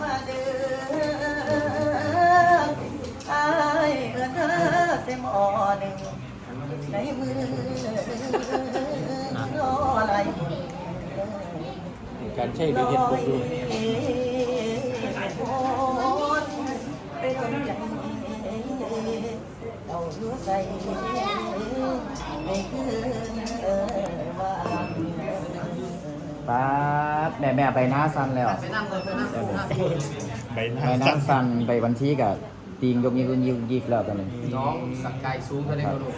มาเด้ออายเมื่อเธอเสมอหนึ่งในมือรออะไรการใช้ด้วยเฮ็ดปุ๊บดูเป็นใจเอาหัวใจในคืนเออว่าป๊า แม่แม่ไปหน้าซันแล้ว ไปนั่งเลยไปนั่งเลยนั่งเลยใบหน้าไปหน้าสั่นซันไปวันที่กับตีงยกยิงยิงยิกแล้วตอนนี้น้องสักกายสูงเท่าไหร่ก็รู้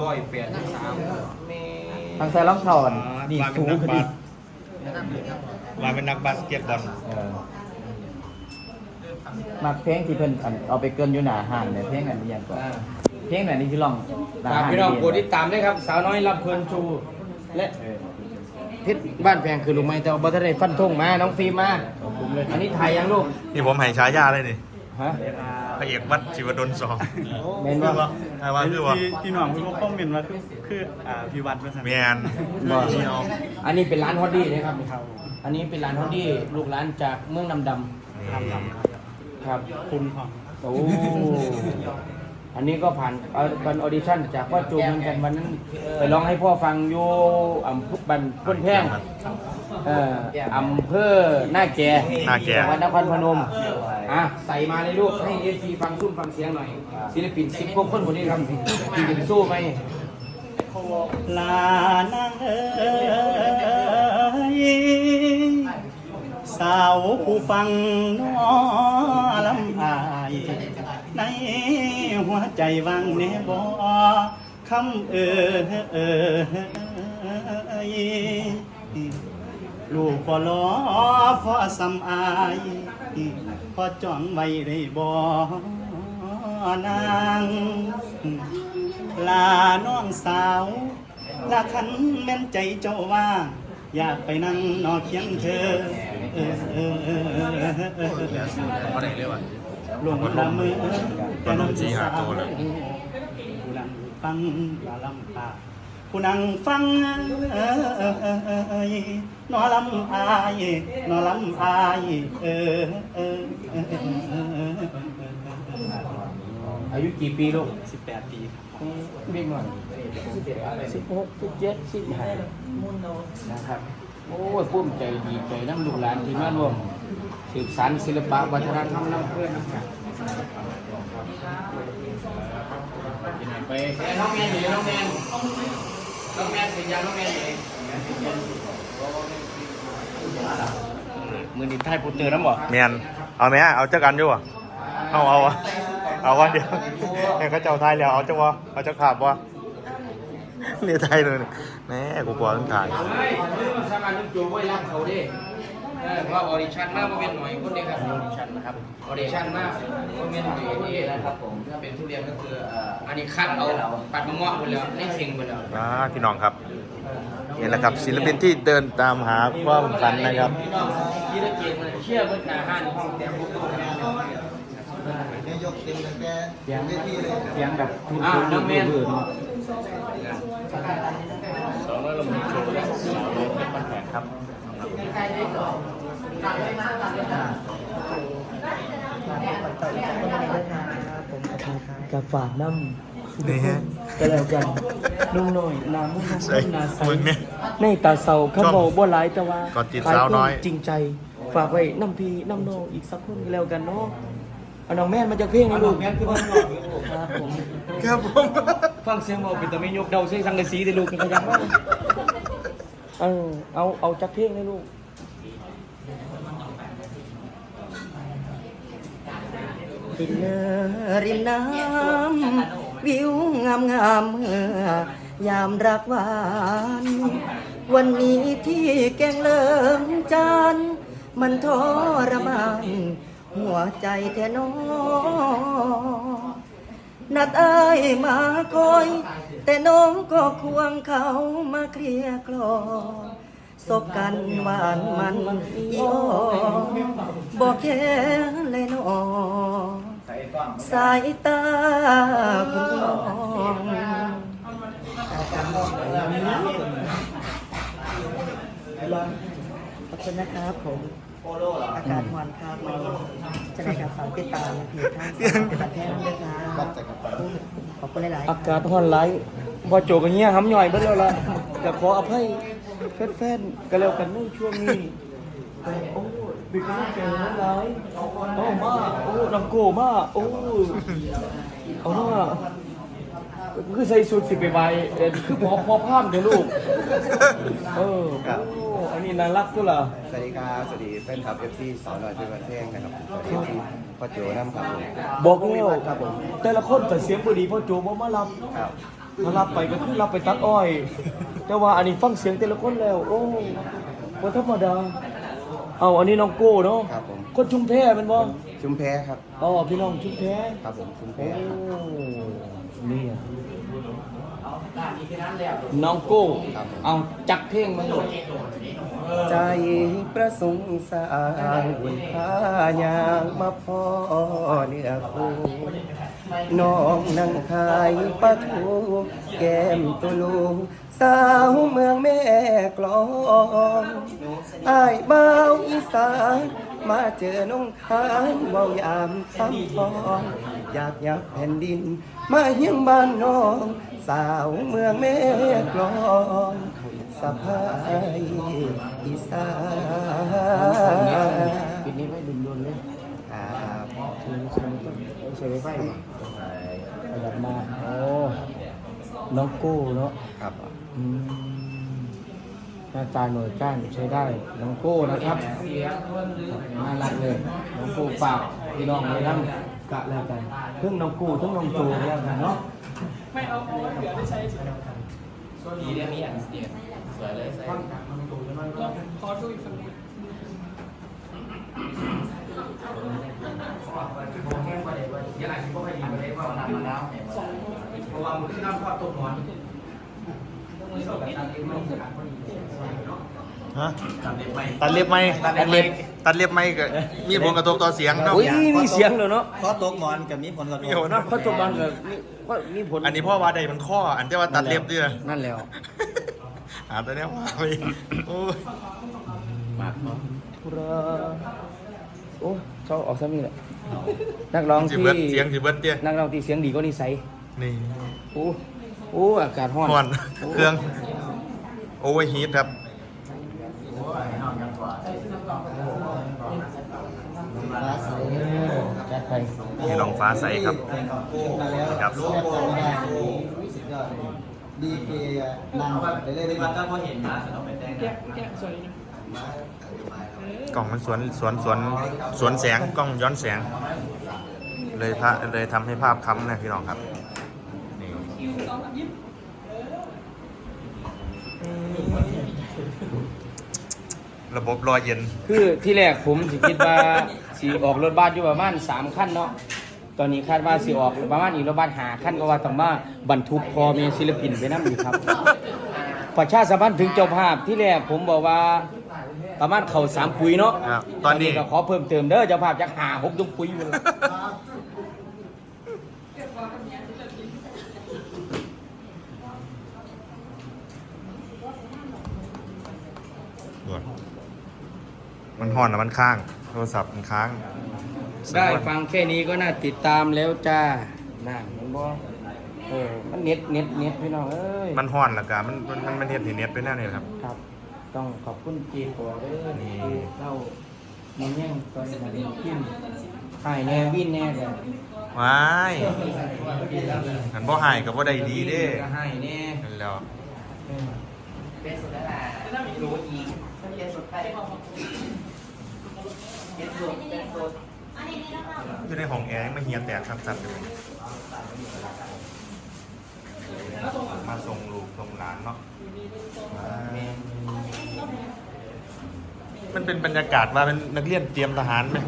ร้อยเปลี่ยนสามเมทางใส่รองเท้าอันนี่ว่าเป็สูนงนักขึ้นบาอีสกนั่งเลยครับว่าเป็นนักบาสเกตบอลเออมักเพลงที่เพิ่นอันเอาไปเกินอยู่หน้าห้างเนี่ยเพลงอันนี้ยังก่อนเพลงไหนนี่คือลองหน้าฝากห้างพี่น้องดีๆโปรดติดตามด้วยครับ สาวน้อยรับเพลินชู และเออ เพชรบ้านแพงคือลูกไม้แต่ว่าบัตรได้ฟันธงมา น้องฟิล์มมา อันนี้ถ่ายยังลูก นี่ผมให้ฉายาเลยนี่ฮะ พระเอกวัดชีวดลสองเมนคือว่าว่าใครว่าคือว่าพี่พี่หน่องคุณก็คอมเมนต์ว่าคือคืออ่าพี่วัดมาสั่นแมนบ่นี่เอาอันนี้เป็นร้านฮอตดี้นะครับ อันนี้เป็นร้านฮอตดี้ลูกร้านจากเมืองดำดทำทำครับำคุณของ โอ้ อันนี้ก็ผ่านเอ่อเป็นออดิชั่นจากพ่อจูเหมือนกันวันนั้นไปร้องให้พ่อฟังอยู่อำเภอบันพ้นแพงเอ่ออำเภอหน้าแก่หน้าแก่ จังหวัดนครพนมอะใส่มาเลยลูกให้เอฟีฟังซุ้มฟังเสียงหน่อยศิลปินสิบพวกคนคนนี้ครับที่จะสู้ไหม ลานางเอ้ยสาวผู้ฟังน้อ หัวใจวังเนบอคำเอ่ยลูกพอล้อพอสำอายพอจ้องไว้ได้บ่นางลาน้องสาวลาคันแม่นใจเจ้าว่า อยากไปนั่งนอเคียงเธอเออเออเออเออเออ เขาไหนเรียกว่าลงละมือตอนนั้นชี้หาตัวเลยผู้นั่งฟังลาลำพาผู้นั่งฟังเออเออเออเออเอยนอลำอายนอลำอายเออเออเออเออเออเอออายุกี่ปีลูกสิบแปดปีครับเด็กหน่อยสิบหกสิบเจ็ดสิบห้ามุนโนนะครับ โอ้ยภูมิใจดีใจน้ำลูกหลานที่มาร่วม สืบสานศิลปะวัฒนธรรมน้ำเพื่อนนะครับไปน้องแมนอยู่น้องแมนน้องแมนเป็นยังน้องแมนเองมือดินไทยพูดเตือนน้ำบ่แมนเอาไหมเอาเจ้ากันอยู่วะเอาเอาวะเอาวะเดี๋ยวให้เขาเจ้าไทยแล้วเอาเจ้าวะเอาเจ้าขาบวะเนี่ยไทยเลยแหม่กูกลัวต้องถ่าย ว้รักเขาดิเออเพราะว่าออดิชั่นมากโมเมนต์หน่อยคนเดียวครับออดิชั่นนะครับออดิชั่นมากโมเมนต์หน่อยนี่นะครับผมถ้าเป็นทุเรียนก็คือเอ่ออันนี้คัดเอาปัดมะม่วงหมดแล้วนี่เค็งหมดแล้วอ่าพี่น้องครับนี่แหละครับศิลปินที่เดินตามหาความฝันนะครับพี่น้องยีระเกียรติมันเชื่อเบิ่งหน้าห้านห้องแต่บุกบุกเสียงเสียงแบบทุนอ้าวๆน้องเมนเบื่อๆเนาะสองร้อยลำโชว์และสาวน้อยเพชรบ้านแพง ครับกับฝากน้ำนี่ฮะก็แล้วกันนุ่งหน่อยน้ำมุ่งใส่นาใสมึงเนี่ยในตาเสาเขาบอกบ่หลายแต่ว่าก่อนจีบสาวน้อยขควมจริงใจ ฝากไว้น้ำพีน้ำโนอีกสักคนก็แล้วกันเนาะเอาน้องแม่นมาจากเพลงนะลูกแม่นคือบ้านนอกครับผมครับผมครับผมฟังเสียงบอกเป็นแต่ไม่ยกเดาใส่สังกะสีแต่ลูกเป็นขยันมากเออเอาเอาจากเพลงเลยลูก ดินเนอร์ริมน้ำวิวงามงามเมื่อยามรักหวาน วันนี้ที่แกงเลิมจานมันทรมานหัวใจแท้น้อนัดเอ้ยมาคอย แต่น้องก็ควงเขามาเคลียร์คลอสบกันหวานมันอีอบอกแค่เลยน้อ สายตาคุณน้องขอบคุณนะครับผมอาการ้อนครับวันนี้จะได้กับฝากติดตามเพจทางสานประเทศด้วยครับขอบคุณหลายๆอากาศร้อนไหลพอโจกันเงี้ยห้ำย่อยเบิดแล้วล่ะแต่ขออภัยแฟนๆก็แล้วกันในช่วงนี้ บิ๊กเก่งนะหลยโอ้มาโอ้นำโกมาโอ้เอามาคือใส่สูทสิไปไวเอ็นคือพอพอภาพเดี๋ยวลูก เออโอ้อันนี้น่ารักตัวล่ะสวัสดีครับสวัสดีแฟนคลับเอฟซีสอนรอยเป็นวันเท่งนะครับสวัสดีที่พ่อโจน้ำครับผมบอกแล้วครับผมแต่ละคนแต่เสียงบ่ดีพราะโจบ่มารับครับถ้ารับไปก็คือรับไปตัดอ้อย แต่ว่าอันนี้ฟังเสียงแต่ละคนแล้ว โอ้บ่ธรรมดา เอาอันนี้น้องโก้เนาะครับผมคนชุมแพแมันบ่ชุมแพครับอ๋อพี่น้องชุมแพครับผมชุมแพโอ้ครับนี่อะน้องโก้ครับผมเอาจักเพลงมาลูกใจประสงค์สร้างบุญพายางมาพ่อเนื้อคู่ น้องนั่งขายปลาทูแก้มตุลูสาวเมืองแม่กลองอายเบาอีสานมาเจอน้องทานเบายามคำพองอยากยับแผ่นดิน มาเฮียงบ้านน้อง สาวเมืองแม่กลองสะพายอีสานปิดนี้ไว้ดุนๆเลยครับเชิญเชิญเชิญไฟ มาขยับมาโอ้น้องโก้เนาะครับอืมหน้าตาหน่วยก้านใช้ได้น้องโก้นะครับน่ารักเลยน้องโก้ฝากพี่น้องเลยนั่งกะแล้วกันเพิ่งน้องโก้ทั้งน้องโจแล้วกันเนาะดีเรื่องนี้อะเสียสวยเลยใส่ เพราะว่ามันคือน้ำทอดต้มหอนฮะตัดเล็บไหมตัดเล็บตัดเล็บไหมก็มีผลกระทบต่อเสียงเนาะอุ้ยมีเสียงเลยเนาะข้อตกหมอนกับมีผลกระทมีบผลเนาะเขาจบบันกับนี่ก็มีผลอันนี้พ่อว่าใดมันข้ออันที่ว่าตัดเล็บด้วยนั่นแล้วหาตัวเนี้ยว่าไปโอ้ยมากเนาะทุระโอ้ เขาออกซะมีแหละนักร้องสิที่เบิดเสียงสิเบิดเตี้ยนักร้องที่เสียงดีก็นิสัยนี่โอ้โอ้อากาศร้อนห่อนเครื่องโอเวอร์ฮีทครับจัดไปนี่ลองฟ้าใสครับครับดีเกนางไปเรื่อยๆก็พอเห็นนะก ล่องมันสวนสวนสวนสวนแสงกล้องย้อนแสง เลยพระเลยทำให้ภาพค้ำนะพี่น้องครับนี่ระบบรอยเย็น คือที่แรกผมสิคิดว่าสีออกรถบัสอยู่ประมาณสามขั้นเนาะตอนนี้คาดว่าสิออกประมาณอีกรถบัสหาขั้นก็ว่าต้องมาบรรทุกพอมีศิลปินไปนั่งอยู่ครับประชาสัมพันธ์ถึงเจ้าภาพที่แรกผมบอกว่า ประมาณเข่าสามปุ๋ยเนาะครับตอนนี้ ก็ขอเพิ่มเติมเด้อเจ้าภาพจักหาหกยุกปุ๋ยอยู่แล้วด่วนมันห่อนแล้วมันค้าง โทรศัพท์มันค้างได้ฟังแค่นี้ก็น่าติดตามแล้วจ้าน่าเห็นบ่เออมันเน็ตเน็ตเน็ตพี่น้องเอ้ยมันห่อนแล้วกันมันมันมันมันเห็นเน็ตไปแน่เลยครับ ครับ ต้องขอบคุณจีตัวเด้อนี่เล่ามันแย่งตอนนี้มันกินหายแน่วินแน่เลยว้ายหันบ่หายกับบ่ได้ดีเด้ก็ให้แน่นั่นแล้วเป็นสุดแล้วล่ะรู้อีกเป็นสุดไปเป็นสุดเป็นสุดอยู่ในห้องแอร์ยังไม่เฮียแตกสัดๆเลยมาส่งลูกส่งร้านเนาะว้าย มันเป็นบรรยากาศว่าเป็นนักเรียนเตรียมทหารไหม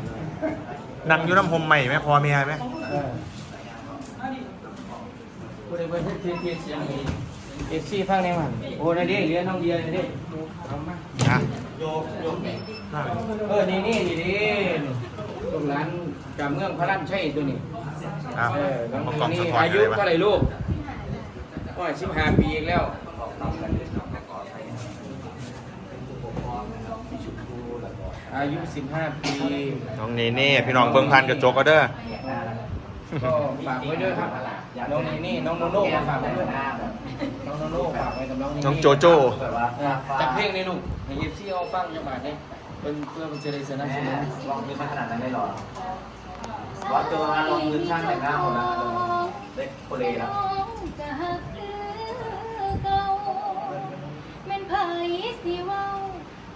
นั่งอยู่น้ำหมใหม่ไหมพอเมียไหมกูได้เบิ้ลเทียเสียงเอฟซีฟังแน่มันโอ้นาเด้เรียนน้องเดียนาเด้เอามานะเออนี่นี่นี่นี่ตรงร้านจำเมืองพระรันใช่ตัวนี้อะเออน้องมากล่องนี่ออายุเท่าไหร่ลูกก็สิบห้าปีอีกแล้ว อายุ 15 ปี น้องเนเน่พี่น้องเบิ่งพันกระจกเอาเด้อ ก็ฝากไว้ด้วยครับ น้องนี่นี่น้องโนโน่ฝากไว้ด้วยน้องโนโน่ฝากไว้กับน้องนี่น้องโจโจ้จับเพลงในลูกในยิปซี่เอาฟังจังหวะนี้เป็นเพื่อมันจะได้สนับสนุนลองยืนขนาดนั้นได้หรอว่าตัวมาลองยืนช่างแต่งหน้าหมดแล้วเด็กโคเลแล้วจะหักหรือเก่าแม่นไผสิเว้า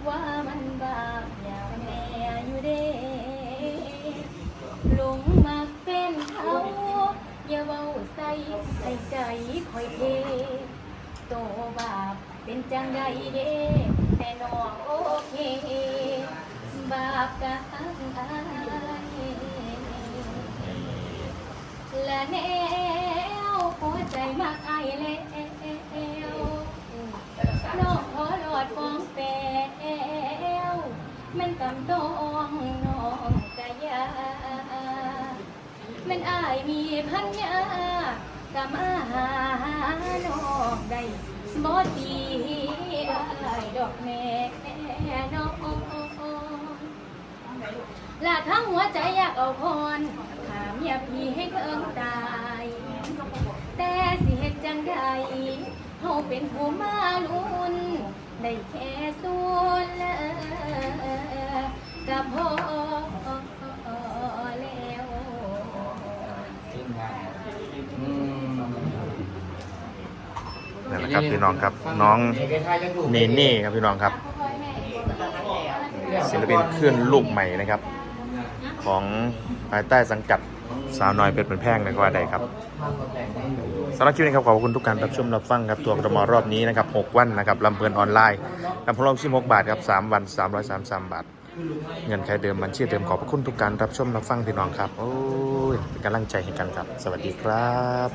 ว่ามันบาป ใจคอยเทโตบาปเป็นจังใดเด้แต่น้องโอเค บาปกะหักอายและแนวหัวใจมากอายแล้วน้องขอหลอดฟองแปวมันกำต้องน้องกะยามันอายมีพันยา กะมาหาน้องได้บ่ตีอายดอกแม่น้องละทั้งหัวใจอยากเอาพรถามอย่าพี่ให้เพิ่งตาย แต่สิเหตุจังใดเฮาเป็นผู้มาลุนได้แค่ส่วนละกับพ่อ นั่นแหละครับพี่น้องครับน้องเนเน่ครับพี่น้องครับ ศิลปินคลื่นลูกใหม่นะครับ ของภายใต้สังกัดสาวน้อยเป็นเป็นแพงนะก็ว่าได้ครับสำหรับคลิปนี้ครับขอบคุณทุกการรับชมรับฟังครับตัวกรมรอบนี้นะครับ 6 วันนะครับลำเพลินออนไลน์ลำพลองชิม6บาทครับ 3 วัน 333 บาท เงินใครเดิมมันเชื่อเดิมขอบพระคุณทุกการรับชมรับฟังพี่น้องครับ โอ้ยเป็นกำลังใจให้กันครับ สวัสดีครับ